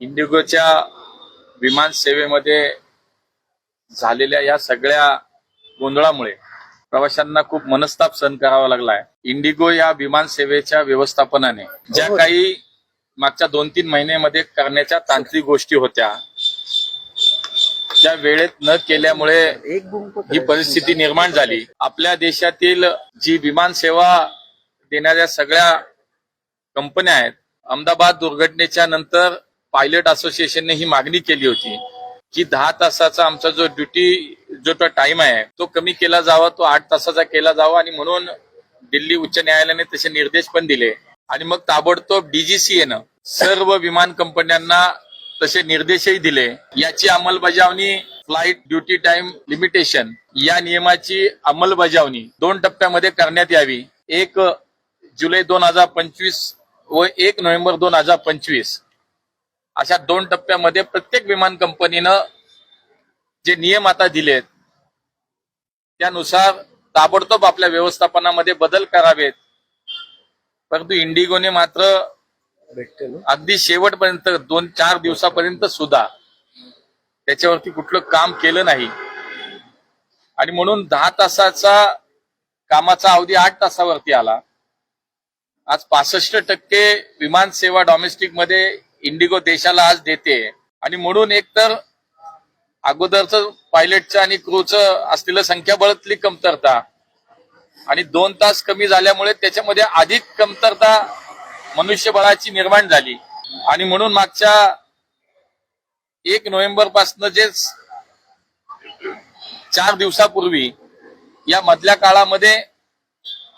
इंडिगोच्या विमान सेवेमध्ये झालेल्या या सगळ्या गोंधळामुळे प्रवाशांना खूप मनस्ताप सहन करावा लागलाय. इंडिगो या विमान सेवेच्या व्यवस्थापनाने ज्या काही मागच्या दोन तीन महिन्यामध्ये करण्याच्या तांत्रिक गोष्टी होत्या त्या वेळेत न केल्यामुळे ही परिस्थिती निर्माण झाली. आपल्या देशातील जी विमान सेवा देणाऱ्या सगळ्या कंपन्या आहेत अहमदाबाद दुर्घटनेच्या नंतर पायलट असोसिएशनने ही मागणी केली होती की दहा तासाचा आमचा जो ड्युटी जो तो टाइम आहे तो कमी केला जावा तो आठ तासाचा केला जावा आणि म्हणून दिल्ली उच्च न्यायालयाने तसे निर्देश पण दिले. आणि मग ताबडतोब डीजीसीएनं सर्व विमान कंपन्यांना तसे निर्देशही दिले. याची अंमलबजावणी फ्लाईट ड्युटी टाइम लिमिटेशन या नियमाची अंमलबजावणी दोन टप्प्यामध्ये करण्यात यावी. एक जुलै दोन हजार पंचवीस व एक नोव्हेंबर दोन हजार पंचवीस. अशा दोन टप्प्यामध्ये प्रत्येक विमान कंपनीनं जे नियम आता दिलेत त्यानुसार ताबडतोब आपल्या व्यवस्थापनामध्ये बदल करावेत. परंतु इंडिगोने मात्र अगदी शेवटपर्यंत दोन चार दिवसापर्यंत सुद्धा त्याच्यावरती कुठलं काम केलं नाही. आणि म्हणून दहा तासाचा कामाचा अवधी आठ तासावरती आला. आज पासष्ट टक्के विमान सेवा डॉमेस्टिकमध्ये इंडिगो देशाला आज देते. आणि म्हणून एकतर अगोदरचं पायलटचं आणि क्रूचं असलेलं संख्याबळातली कमतरता. आणि दोन तास कमी झाल्यामुळे त्याच्यामध्ये अधिक कमतरता मनुष्यबळाची निर्माण झाली. आणि म्हणून मागच्या एक नोव्हेंबरपासून जे चार दिवसापूर्वी या मधल्या काळामध्ये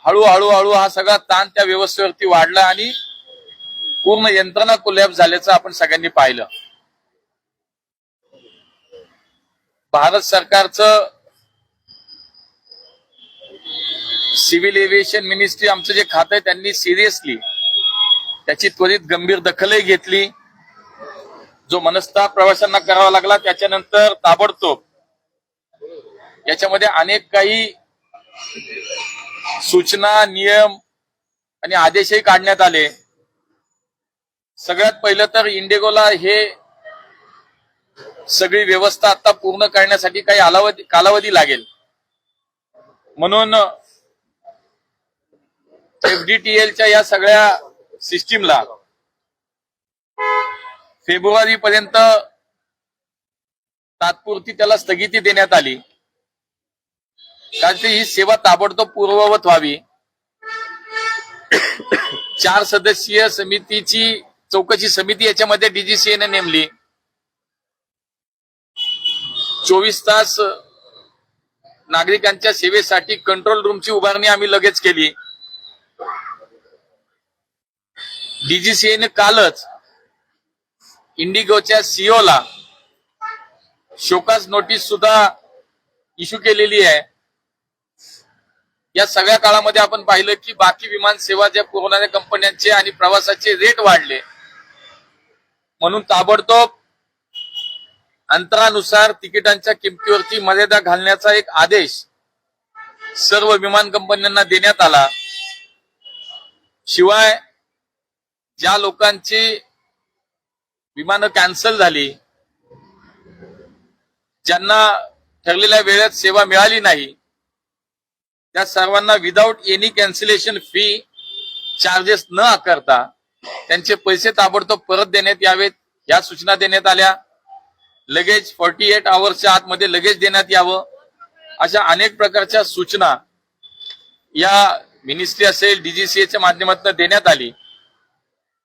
हळूहळू हळू हा सगळा ताण त्या व्यवस्थेवरती वाढला आणि पूर्ण यंत्रणा कोलॅप झाल्याचं आपण सगळ्यांनी पाहिलं. भारत सरकारचं सिव्हिल एव्हिएशन मिनिस्ट्री आमचं जे खातं आहे त्यांनी सिरियसली त्याची त्वरित गंभीर दखलही घेतली. जो मनस्ताप प्रवाशांना करावा लागला त्याच्यानंतर ताबडतोब याच्यामध्ये अनेक काही सूचना नियम आणि आदेशही काढण्यात आले. सगळ्यात पहिलं तर इंडिगोला हे सगळी व्यवस्था आता पूर्ण करण्यासाठी काही कालावधी कालावधी लागेल. म्हणून एफडीटीएलच्या या सगळ्या सिस्टीमला फेब्रुवारी पर्यंत तात्पुरती त्याला स्थगिती देण्यात आली. कारण ही सेवा ताबडतोब पूर्ववत व्हावी. चार सदस्यीय समितीची चौकशी समिती याच्यामध्ये डीजीसीएने नेमली. चोवीस तास नागरिकांच्या सेवेसाठी कंट्रोल रूमची उभारणी आम्ही लगेच केली. डीजीसीएने कालच इंडिगोच्या सीओला शोकास नोटीस सुद्धा इश्यू केलेली आहे. या सगळ्या काळामध्ये आपण पाहिलं की बाकी विमान सेवा ज्या पुरवणाऱ्या कंपन्यांचे आणि प्रवासाचे रेट वाढले. म्हणून ताबडतोब अंतरानुसार तिकिटांच्या किमतीवरची मर्यादा घालण्याचा एक आदेश सर्व विमान कंपन्यांना देण्यात आला. शिवाय ज्या लोकांची विमानं कॅन्सल झाली ज्यांना ठरलेल्या वेळेत सेवा मिळाली नाही त्या सर्वांना without any cancellation fee charges न आकारता त्यांचे पैसे ताबडतोब परत देण्यात यावेत. या सूचना देण्यात आल्या. लगेच फॉर्टी एट आवर्सच्या आतमध्ये लगेच देण्यात यावं. अशा अनेक प्रकारच्या सूचना या मिनिस्ट्री असेल डीजीसीएच्या माध्यमातून देण्यात आली.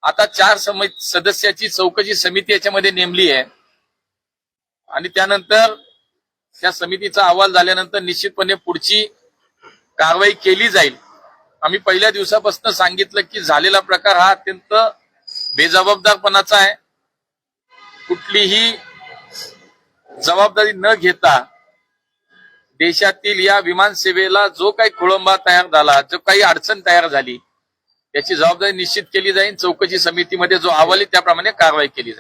आता चार सम सदस्याची चौकशी समिती याच्यामध्ये नेमली आहे. आणि त्यानंतर त्या समितीचा अहवाल झाल्यानंतर निश्चितपणे पुढची कारवाई केली जाईल. आम्ही पहिल्या दिवसापासून सांगितलं की झालेला प्रकार हा अत्यंत बेजबाबदारपणाचा आहे. कुठलीही जबाबदारी न घेता देशातील या विमान सेवेला जो काही खोळंबा तयार झाला जो काही अडचण तयार झाली याची जबाबदारी निश्चित केली जाईल. चौकशी समितीमध्ये जो अहवाल त्याप्रमाणे कारवाई केली जाईल.